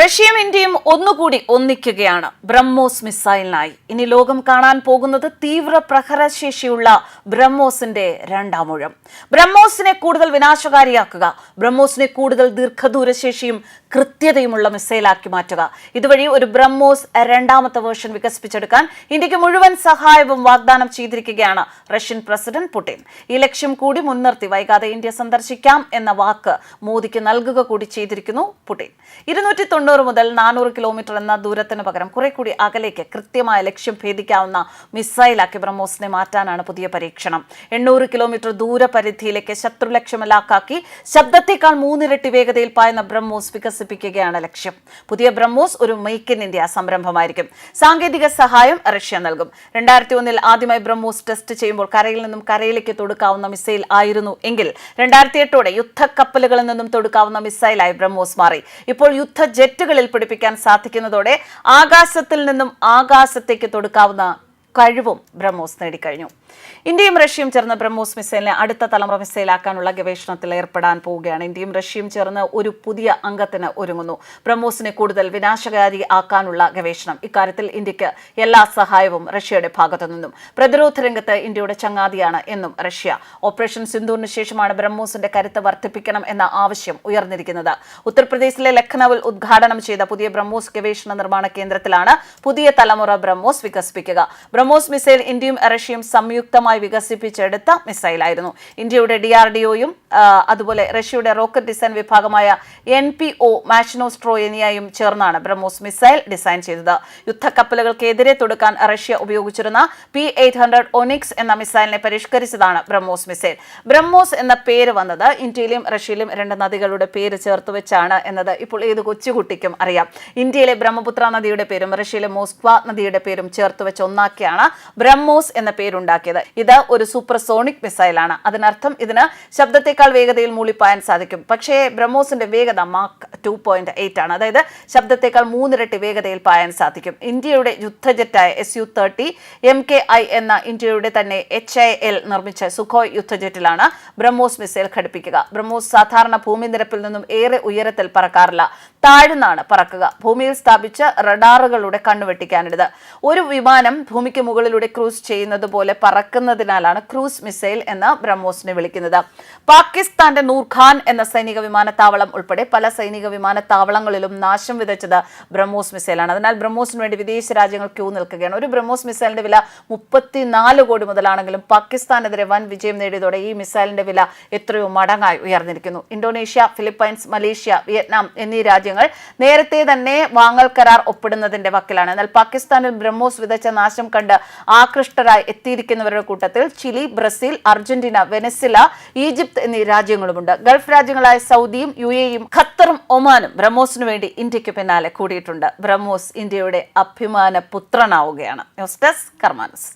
റഷ്യയും ഇന്ത്യയും ഒന്നുകൂടി ഒന്നിക്കുകയാണ്. ബ്രഹ്മോസ് മിസൈലിനായി. ഇനി ലോകം കാണാൻ പോകുന്നത് തീവ്ര പ്രഹരശേഷിയുള്ള ബ്രഹ്മോസിന്റെ രണ്ടാമൂഴം ബ്രഹ്മോസിനെ കൂടുതൽ വിനാശകാരിയാക്കുക ബ്രഹ്മോസിനെ കൂടുതൽ ദീർഘദൂരശേഷിയും കൃത്യതയുമുള്ള മിസൈലാക്കി മാറ്റുക. ഇതുവഴി ഒരു ബ്രഹ്മോസ് രണ്ടാമത്തെ വേർഷൻ വികസിപ്പിച്ചെടുക്കാൻ ഇന്ത്യയ്ക്ക് മുഴുവൻ സഹായവും വാഗ്ദാനം ചെയ്തിരിക്കുകയാണ് റഷ്യൻ പ്രസിഡന്റ് പുടിൻ. ഈ ലക്ഷ്യം കൂടി മുൻനിർത്തി വൈകാതെ ഇന്ത്യ സന്ദർശിക്കാം എന്ന വാക്ക് മോദിക്ക് നൽകുക കൂടി ചെയ്തിരിക്കുന്നു പുടിൻ. ഇരുന്നൂറ്റി തൊണ്ണൂറ് മുതൽ നാനൂറ് കിലോമീറ്റർ എന്ന ദൂരത്തിന് പകരം കുറെ കൂടി അകലേക്ക് കൃത്യമായ ലക്ഷ്യം ഭേദിക്കാവുന്ന മിസൈലാക്കി ബ്രഹ്മോസിനെ മാറ്റാനാണ് പുതിയ പരീക്ഷണം. എണ്ണൂറ് കിലോമീറ്റർ ദൂരപരിധിയിലേക്ക് ശത്രു ലക്ഷ്യമില്ലാക്കാക്കി ശബ്ദത്തേക്കാൾ മൂന്നിരട്ടി വേഗതയിൽ പായുന്ന ബ്രഹ്മോസ് വികസിപ്പിക്കുകയാണ് ലക്ഷ്യം. പുതിയ ബ്രഹ്മോസ് ഒരു മെയ്ക്ക് ഇൻ ഇന്ത്യ സംരംഭമായിരിക്കും. സാങ്കേതിക സഹായം റഷ്യ നൽകും. രണ്ടായിരത്തി ഒന്നിൽ ആദ്യമായി ബ്രഹ്മോസ് ടെസ്റ്റ് ചെയ്യുമ്പോൾ കരയിൽ നിന്നും കരയിലേക്ക് തൊടുക്കാവുന്ന മിസൈൽ ആയിരുന്നു എങ്കിൽ രണ്ടായിരത്തി എട്ടോടെ യുദ്ധക്കപ്പലുകളിൽ നിന്നും തൊടുക്കാവുന്ന മിസൈലായി ബ്രഹ്മോസ് മാറി. ഇപ്പോൾ യുദ്ധ ജെറ്റുകളിൽ പിടിപ്പിക്കാൻ സാധിക്കുന്നതോടെ ആകാശത്തിൽ നിന്നും ആകാശത്തേക്ക് തൊടുക്കാവുന്ന കഴിവും ബ്രഹ്മോസ് നേടിക്കഴിഞ്ഞു. ഇന്ത്യയും റഷ്യയും ചേർന്ന് ബ്രഹ്മോസ് മിസൈലിനെ അടുത്ത തലമുറ മിസൈലാക്കാനുള്ള ഗവേഷണത്തിൽ ഏർപ്പെടാൻ പോവുകയാണ്. ഇന്ത്യയും റഷ്യയും ചേർന്ന് ഒരു പുതിയ അംഗത്തിന് ഒരുങ്ങുന്നു. ബ്രഹ്മോസിനെ കൂടുതൽ വിനാശകാരി ആക്കാനുള്ള ഗവേഷണം. ഇക്കാര്യത്തിൽ ഇന്ത്യയ്ക്ക് എല്ലാ സഹായവും റഷ്യയുടെ ഭാഗത്തു നിന്നും. പ്രതിരോധ രംഗത്ത് ഇന്ത്യയുടെ ചങ്ങാതിയാണ് എന്നും റഷ്യ. ഓപ്പറേഷൻ സിന്ധൂറിന് ശേഷമാണ് ബ്രഹ്മോസിന്റെ കരുത്ത് വർദ്ധിപ്പിക്കണം എന്ന ആവശ്യം ഉയർന്നിരിക്കുന്നത്. ഉത്തർപ്രദേശിലെ ലഖ്നൌവിൽ ഉദ്ഘാടനം ചെയ്ത പുതിയ ബ്രഹ്മോസ് ഗവേഷണ നിർമ്മാണ കേന്ദ്രത്തിലാണ് പുതിയ തലമുറ ബ്രഹ്മോസ് വികസിപ്പിക്കുക. ബ്രഹ്മോസ് മിസൈൽ ഇന്ത്യയും റഷ്യയും സംയുക്തമായി വികസിപ്പിച്ചെടുത്ത മിസൈലായിരുന്നു. ഇന്ത്യയുടെ ഡി ആർ ഡി ഒയും അതുപോലെ റഷ്യയുടെ റോക്കറ്റ് ഡിസൈൻ വിഭാഗമായ എൻ പി ഒ മാഷിനോസ്ട്രോയനിയയും ചേർന്നാണ് ബ്രഹ്മോസ് മിസൈൽ ഡിസൈൻ ചെയ്തത്. യുദ്ധക്കപ്പലുകൾക്കെതിരെ തൊടുക്കാൻ റഷ്യ ഉപയോഗിച്ചിരുന്ന പി എയ്റ്റ് ഹൺഡ്രഡ് ഒനിക്സ് എന്ന മിസൈലിനെ പരിഷ്കരിച്ചതാണ് ബ്രഹ്മോസ് മിസൈൽ. ബ്രഹ്മോസ് എന്ന പേര് വന്നത് ഇന്ത്യയിലും റഷ്യയിലും രണ്ട് നദികളുടെ പേര് ചേർത്ത് വെച്ചാണ് എന്നത് ഇപ്പോൾ ഏത് കൊച്ചുകുട്ടിക്കും അറിയാം. ഇന്ത്യയിലെ ബ്രഹ്മപുത്ര നദിയുടെ പേരും റഷ്യയിലെ മോസ്ക്വ നദിയുടെ പേരും ചേർത്ത് വെച്ച് ഒന്നാക്കിയാണ് ബ്രഹ്മോസ് എന്ന പേരുണ്ടാക്കിയത്. ഇത് ഒരു സൂപ്പർസോണിക് മിസൈലാണ്. അതിനർത്ഥം ഇതിന് ശബ്ദത്തെക്കാൾ വേഗതയിൽ മൂളിപ്പായാൻ സാധിക്കും. പക്ഷേ ബ്രഹ്മോസിന്റെ വേഗത മാർക്ക് ടു പോയിന്റ് എയ്റ്റ് ആണ്. അതായത് ശബ്ദത്തെക്കാൾ മൂന്നിരട്ടി വേഗതയിൽ പായാൻ സാധിക്കും. ഇന്ത്യയുടെ യുദ്ധജെറ്റായ S U thirty M K I എന്ന ഇന്ത്യയുടെ തന്നെ എച്ച് ഐ എൽ നിർമ്മിച്ച സുഖോയ് യുദ്ധജെറ്റിലാണ് ബ്രഹ്മോസ് മിസൈൽ ഘടിപ്പിക്കുക. ബ്രഹ്മോസ് സാധാരണ ഭൂമിനിരപ്പിൽ നിന്നും ഏറെ ഉയരത്തിൽ പറക്കാറില്ല. താഴ്ന്നാണ് പറക്കുക. ഭൂമിയിൽ സ്ഥാപിച്ച റഡാറുകളുടെ കണ്ണുവെട്ടിക്കാനിടത്. ഒരു വിമാനം ഭൂമിക്ക് മുകളിലൂടെ ക്രൂസ് ചെയ്യുന്നത് പോലെ പറക്കുന്നതിനാലാണ് ക്രൂസ് മിസൈൽ എന്ന് ബ്രഹ്മോസിനെ വിളിക്കുന്നത്. പാകിസ്ഥാന്റെ നൂർഖാൻ എന്ന സൈനിക വിമാനത്താവളം ഉൾപ്പെടെ പല സൈനിക വിമാനത്താവളങ്ങളിലും നാശം വിതച്ചത് ബ്രഹ്മോസ് മിസൈലാണ്. അതിനാൽ ബ്രഹ്മോസിന് വേണ്ടി വിദേശ രാജ്യങ്ങൾ ക്യൂ നിൽക്കുകയാണ്. ഒരു ബ്രഹ്മോസ് മിസൈലിന്റെ വില മുപ്പത്തിനാല് കോടി മുതലാണെങ്കിലും പാകിസ്ഥാനെതിരെ വൻ വിജയം നേടിയതോടെ ഈ മിസൈലിന്റെ വില എത്രയോ മടങ്ങായി ഉയർന്നിരിക്കുന്നു. ഇന്തോനേഷ്യ ഫിലിപ്പൈൻസ് മലേഷ്യ വിയറ്റ്നാം എന്നീ രാജ്യങ്ങൾ നേരത്തെ തന്നെ വാങ്ങൽ കരാർ ഒപ്പിടുന്നതിന്റെ വക്കിലാണ്. എന്നാൽ പാകിസ്ഥാനിൽ ബ്രഹ്മോസ് വിതച്ച നാശം കണ്ട് ആകൃഷ്ടരായി എത്തിയിരിക്കുന്നവരുടെ കൂട്ടത്തിൽ Chile Brazil Argentina Venezuela Egypt എന്നീ രാജ്യങ്ങളുമുണ്ട്. ഗൾഫ് രാജ്യങ്ങളായ സൗദിയും യു എയും ഖത്തറും ഒമാനും ബ്രഹ്മോസിനു വേണ്ടി ഇന്ത്യയ്ക്ക് പിന്നാലെ കൂടിയിട്ടുണ്ട്. ബ്രഹ്മോസ് ഇന്ത്യയുടെ അഭിമാന പുത്രനാവുകയാണ്. News desk കർമാനസ്.